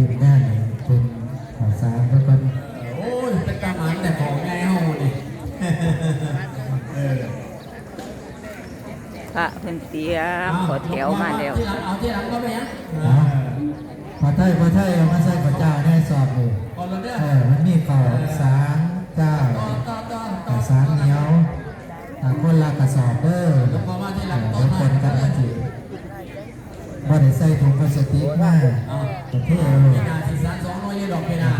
ทีมงานเป็นข่าวสารแล้วก็โอ้ยเป็นตาหมันแต่ของไงเฮานี่เออพระเพิ่นเตรียมขอแถวมาแล้วเอาที่หลังก็ไปยังนะพอไทยพอไทยเอามาใส่พระเจ้าได้สอบเลยก่เออมันมีข่าสารเจ้าต่อต่สารเหนียวอ่าคนละกระสอบเด้อแล้วพอมาที่หลังอต้แล้นวคนกันอาทิว่ได้ใส่ถุงพลาสติกมาอ่าประเทศพี่นาสีสันสองน้อยยี่ดอกพี่นา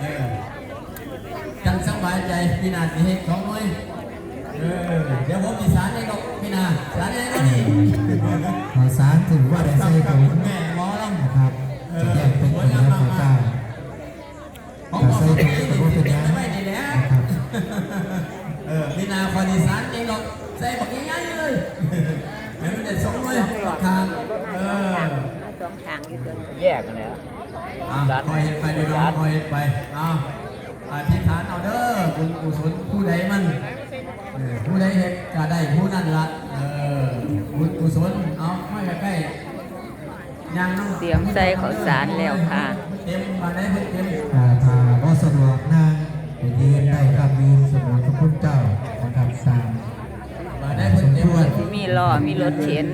เออจังสบายใจพี่นาสิเฮ็ดสองน้อยเออเดี๋ยวผมมีสารเองดอกพี่นาสารเองก็นี่ข่าวสารถือว่าได้กับใส่กับถุงคุณแม่หมอลำนะครับจะแยกเป็นถุงแล้วข่าวเจ้าของถ้าบอกใส่เขาถุเป็นงก็บ่เป็นหยังไม่ดีแล้วนะครับเออพี่นาคอดีสารเองดอกใส่บอกง่ายๆเลย เห็นมันเด็ดสองเลยทางเออสองทางอยู่เดินแยกกันแล้วอะคอยเห็นไปดูน้องคอยเห็นไปเอาอธิษฐานเอาเด้อบุญกุศลผู้ใดมันเออผู้ใดเห็นก็ได้ผู้นั้นละเออบุญกุศลเอาไม่ใกล้ๆยังน้องเตรียมใส่ข้าวสารแล้วค่ะเต็มมาได้เพิ่นเต็มอ่าถ้าบ่สะดวกนั่งไปยืนได้ครับยืนสะดวกพระพุทธเจ้านะครับตาม มาได้เพิ่นเต็มเลยที่มีล้อมีรถเข็น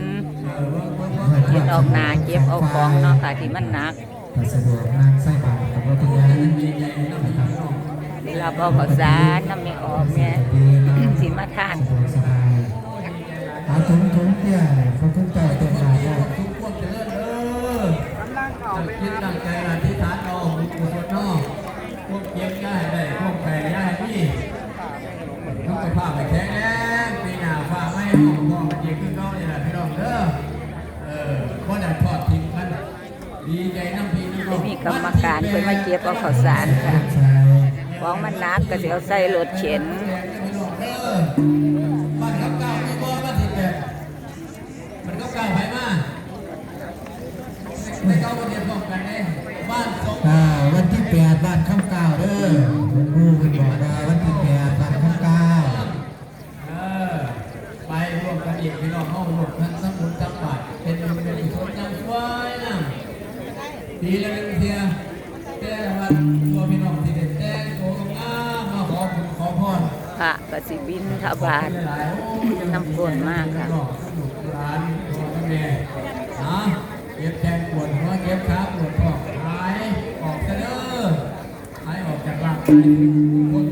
เออเบิ่งเบิ่งเบิ่งเข็นออกหนาเก็บเอาของเนาะค่ะที่มันหนักถ้าสะดวกนั่งใส่บาตรกับพระพุทธเจ้าดีใจน้ำพี่น้องเวลาเอาข้าวสารน้ำไม่ออกเนี่ยสิมาทานสะดวกสบายเอาถุงถุงเตี้ยเนี่ยพระพุทธเจ้าเต็มบาตรแล้วทุกควา กรรมการเพิ่นมาเก็บเอาข้าวสารค่ะของมันนักก็สิเอาใส่รถเข็นมันก็เก้าไปมาไม่เก้าก็เรียนพร้อมกันเด้บ้านสองวันที่แปดบ้านข้ามเก้าเด้อหลวงปู่เป็นบอกว่าวันที่แปดบ้านข้ามเก้าเออไปร่วมกันอีกพี่น้องห้องรวมทั้งสมุนจังหวัดเป็นเป็นเป็นอีกคนจังช่วยนะปีละหนึ่งเทีย ระกสิบินทบาทน้ำฝนมากค่ะร้ามเก็บแทงปวดหัวเก็บขาปวดท้องหายออกซะเด้อหายออกจากร่างกายคน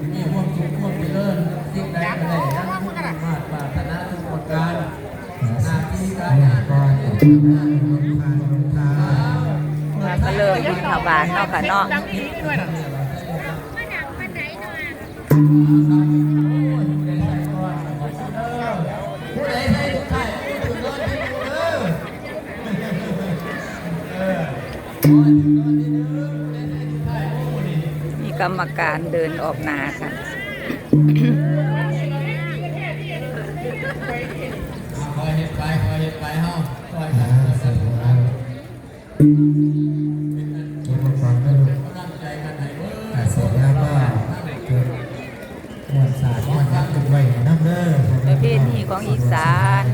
ที่มีความสุขความเจริญสิ่งใดก็ได้ดังมุ่งมาตรปรารถนาทุกประการหน้าที่การงานก่อนเลงทานลงทานลงทานมาก็เริ่มบินทบาทเนาะค่ะเนาะ มีกรรมการเดินออกนาค่ะคอยเห็ดไปคอยเห็ดไปเฮาคอย มวลสารมวลยักษ์ขึ้นไว้น้ำเด้อประเพณีของอีสาน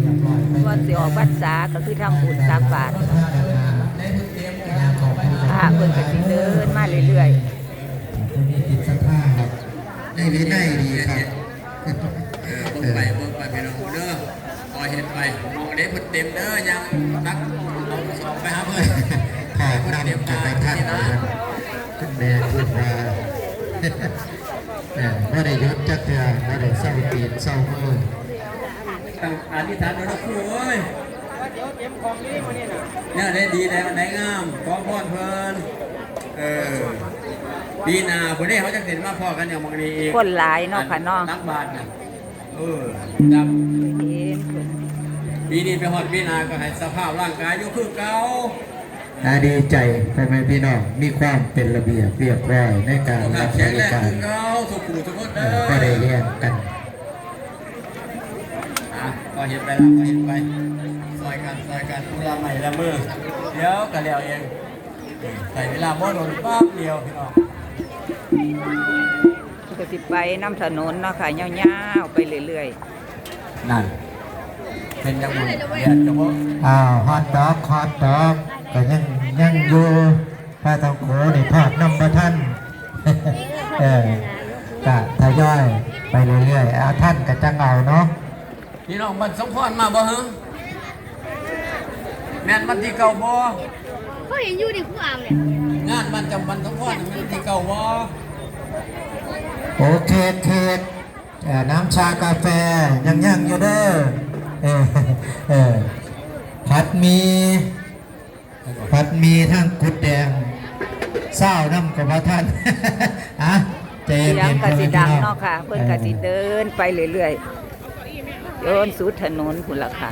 เรียบร้อยไปก่อนสิออกพรรษาก็คือทำบุญตักบาตรท่าดานาได้เพิ่นเตรียมงานของผู้พระเพิ่นก็สิเดินมาเรื่อยผู้มีจิตศรัทธาได้ดีครับเออเบิ่งไปเบิ่งไปพี่น้องเด้อคอยเห็ดไปมองได้เพิ่นเต็มเด้อยังตักเอาสอบไปหาเพิ่นขอบนำจากท่านนะครับขึ้นแม่ขึ้นมา เนี่ยไม่ได้ยศจักเทือไม่ได้เศร้าตีนเศร้ามือตั้งอธิษฐานเอาเด้อครูเอ้ยเนี่ยได้ดีแล้วได้งามขอพรเพิ่นเออปีหน้าพุ่นนี้เขาจะเห็นมาพอกันอย่างบางนี้อีกๆคนหลายเนาะค่ะเนาะนักบาทน่ะเออดเห็นเพิ่นำปีนี้ไปฮอดปีหนาก็ให้สภาพร่างกายอยู่คือเก่า น่าดีใจพ่อแม่พี่น้องมีความเป็นระเบียบเรียบร้อยในการสุขภารัพบแข็งริแรงการคือเก่าทุกผู้ทุกคนเอ่เด้ออก็ได้เรียนกันอะก็เห็นไปแล้วก็เห็นไปซอยกันซอยกันเวลาใหม่ละมือเดี๋ยวก็แล้วเองใส่เวลาบ่โดนปั๊บเดียวพี่น้องก็สิไปน้ำถนนเนาะค่ะยาวๆไปเรื่อยนั่นเป็นยังไงเดี๋ยวจะบอกอ้าวฮอตดอกฮอตดอกๆ ก็ยังยังอยู่พระทองโขนี่ทอดน้ำพระท่านเออกะทยอยไปเรื่อยๆอาท่านก็จังเอาเนาะพี่น้องบันสมพรมาบ่ฮะแม่นบันที่เก่าบ่เขาเห็นอยู่ในคู่อามเลยงานบันจำบันสมพรมันที่เก่าบ่โอเคเค้กเอ่อน้ำชากาแฟยังยังอยู่เด้อเออเออผัดหมี ผัดหมีทั้งกุดแดงเศร้าน้ำกับพระท่านอะใจเสียเย็งนๆกสิดังพี่องเนาะค่ะ เพิ่นกสิเดินไปเรื่อยๆโยนสุดถนนพุ่นละค่ะ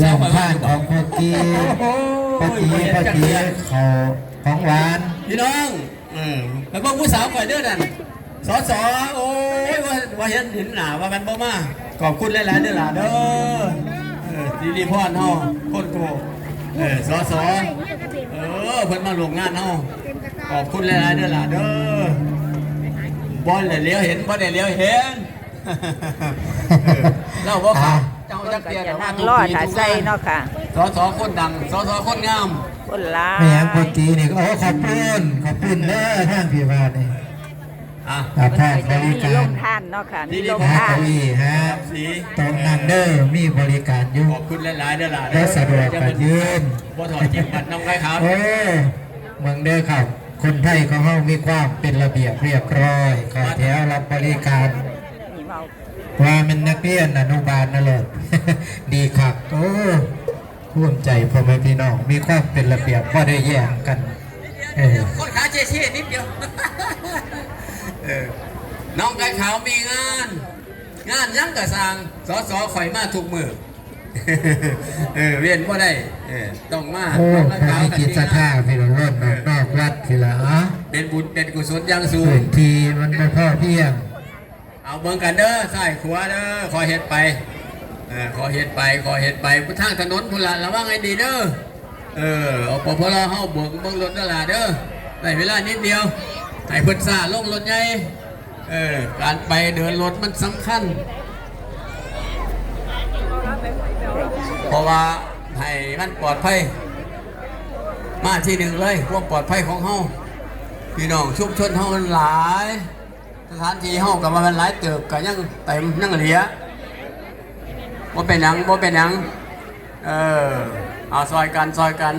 แรงท่านของพวกกีปฏิปฏิเขาของหวาน พี่น้องเออแล้วพวกผู้สาวก่อนเด้อนั่นสอสอโอ้ยว่าว่าเห็นเห็นหน้าว่ามันบ่มาขอบคุณหลายๆเด้อล่ะเด้อเออสิริพรเฮาคนโก เออสอสอเออเพิ่นมาร่วมงานเฮาขอบคุณหลายๆเด้อล่ะเด้อบอลได้เลี้ยวเห็นบ่ได้เลี้ยวเห็นเออเล่าบ่ครับเจ้าเพิ่จันกก็เตียจะนั่งรอถ่าใส่เนาะค่ะสอสอคนดังสอสอคนงามคนหลาแม่ยพวกกีนี่ก็โอ้ขอบคุณขอบคุณเด้อท่านพี่บ้านนี่ อะอาเพิ่นภาพก็บจะริมีกาลรงท่านเนาะค่ะ มีลงฮะท่านเก้าอี้ฮะสีตรงนั้นเด้อมีบริการอยู่ขอบคุณหลายๆเด้อล่ะและสะดวกกว่ายืนบ่ถอดจิตบัตรน้องไก่ขาวโอ้เมืองเด้อครับ คนไทยของเฮามีความเป็นระเบียบเรียบร้อยขอแถวรับบริการนี่เมาว่ามันนักเรียนอนุบาลนั่นแหละ ดีครับโอ้ภูมิใจพ่อแม่พี่น้อง มีความเป็นระเบียบก็ได้แย่งกัน เออคนขาเชี่ยๆนิดเดียว เออน้องไก่ขาวมีงาน งานยังกะสร้างสอสอข่อยมาทุกมือเออเวียนบ่ได้เออต้องมาโอ้น้องไก่พระขาวให้กิจสถาพี่น้องรถนอกนอกวัดทีละอ๋อเป็นบุญเป็นกุศลอยังสูพื้งนที่มันไม่พอเพียง เอาเบิ่งกันเด้อซ้ายขวาเด้อขอเฮ็ดไปเออขอเฮ็ดไปขอเฮ็ดไปทางถนนพุ่นละระวังให้ดีเด้อเออเอาปพลเฮาเบิ่งเบิ่งรถนั่นล่ะเด้อได้เวลานิดเดียว ให้เพิ่นซ่าลงรถใหญ่เออการไปเดินรถมันสำคัญ เพราะว่าให้มันปลอดภัย มาที่หนึ่งเลยความปลอดภัยของเฮาพี่น้องชุมชนเฮามันหลาย สถานที่เฮากับมันหลายเติบก็ยังเต็มยังเหลือบ่เป็นหยังบ่เป็นหยังเออเอาซอยกันซอยกัน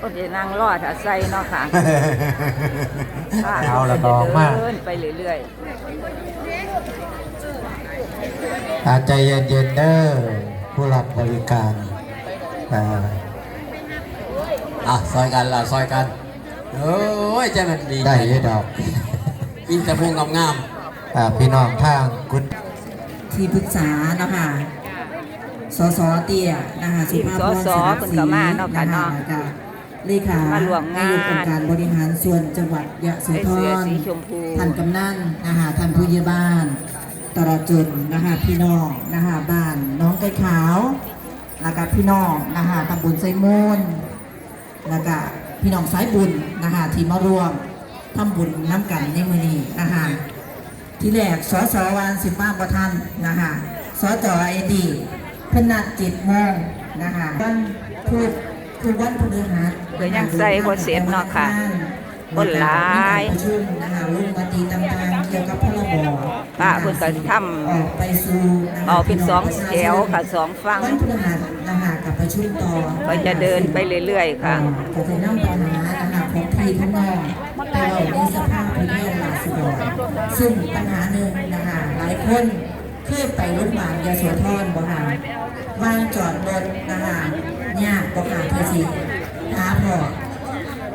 ก็จะนั่งรอถ่าใส่เนาะค่ะเอาละต่อมา เดินไปเรื่อยอาใจเย็นๆเด้อผู้รับบริการอ่าอะซอยกันล่ะซอยกันโอ้ยใจมันดีได้อยี่ดอกมีแต่พวงงามอ่าพี่น้องทางกุดที่ปรึกษานะคะสสเตี้ยนะคะสุภาพรสนับศรีนะคะแล้วก็ เลขามาร่วมงานนายกองค์การบริหารส่วนจังหวัดยะโสใส่ธเสื้อรสีชมพูท่านกำนันนะคะท่านผู้ใหญ่บ้าน ตลอดจนนะคะพี่น้องนะคะบ้านน้องไก่ขาวแล้วก็พี่น้องนะคะตำบลไซมูนแล้วก็พี่น้องสายบุญนะคะที่มารวมทำบุญน้ำกันในมือนี้นะคะที่แรกสสวานสิบมาประทันนะคะสจไอดีพนัดจิตโมงนะคะวันพุธคือวันพฤหัส เดี๋ยวยังใส่บ่เสร็จเนาะค่ะ คนหลายประชุมนะคะลงมติต่างๆเกี่ยวกับพรบป้าเพิ่นก็ทำ ออกไปสู่ะคะเอาเป็นสองแถวค่ะสองฝั่งวันพฤหัสนะคะกับประชุมต่อก็จะเดินไปเรื่อยๆค่ะ ก็จะนั่งปัญหานะคะของพี่ข้างนอกแต่ว่าในสภาพพื้นที่ลาสุดรซึ่งปัญหาหนึ่งนะคะหลายคนเคยไปรถบาลยาโสธรบ่ค่ะวางจอดรถนะคะยากบ่ค่ะเธอสิ หาพอ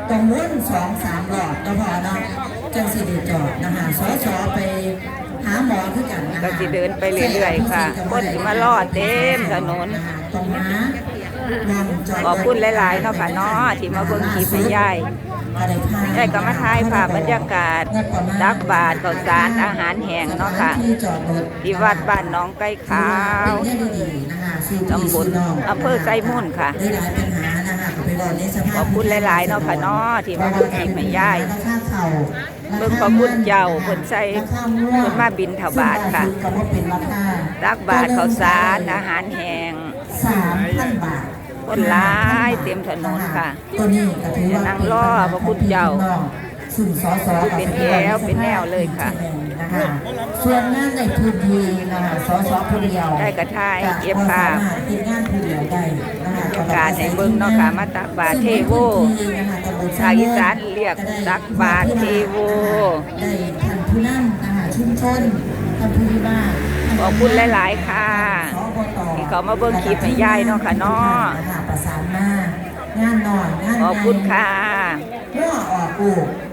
ต้องวนสองสามรอบก็พอเนาะจังสิเดจอดนะคะสอสอไปหาหมอคือกันนะคะก็สิเดินไปเรื่อยๆค่ะคนสิมารอเต็มถนนต้องหาลานจอดรถขอบคุณหลายๆเนาะค่ะเนาะที่มาเบิ่งคลิปให้ยายยายก็มาถ่ายภาพบรรยากาศตักบาตรข้าวสารอาหารแห้งเนาะค่ะที่วัดบ้านหน้องไก่ขาวตำบลอำเภอไซมุ่นค่ะ ขอบคุณหลาย ๆ เนาะค่ะเนาะที่มาเบิ่งคลิปให้ยายราคาเข่าเบิ่งพระพุทธเจ้าเพิ่นใส่ราคาม่วงเพิ่นมาบิณฑบาตค่ะซึ่งก็ว่าเป็นราคาตักบาตรข้าวสารอาหารแห้งสามพันบาทคนหลายเต็มถนนค่ะตัวนี้ก็ถือว่านั่งรอพระพุทธเจ้า ซึ่งสสเป็นแถวเป็นแนวเลยค่ะนะคะส่วนงานในพื้นที่นะคะสสผู้เดียวได้กระทายเก็บภาพสมรถติดงานผู้เดียวได้นะคะการให้เบิ่งเนาะค่ะมาตักบาตรเทโวซึ่งในพื้นที่นะคะตำบลภาคอีสานเรียกตักบาตรเทโวได้ท่านผู้นำนะคะชุมชนท่านผู้ที่บ้านขอบคุณหลาย ๆ ค่ะสบตที่เขามาเบิ่งคลิปให้ยายเนาะค่ะเนาะนะคะประสานมางานหน่อยงานขอบคุณค่ะเมื่อออกปลูกขัดเอิ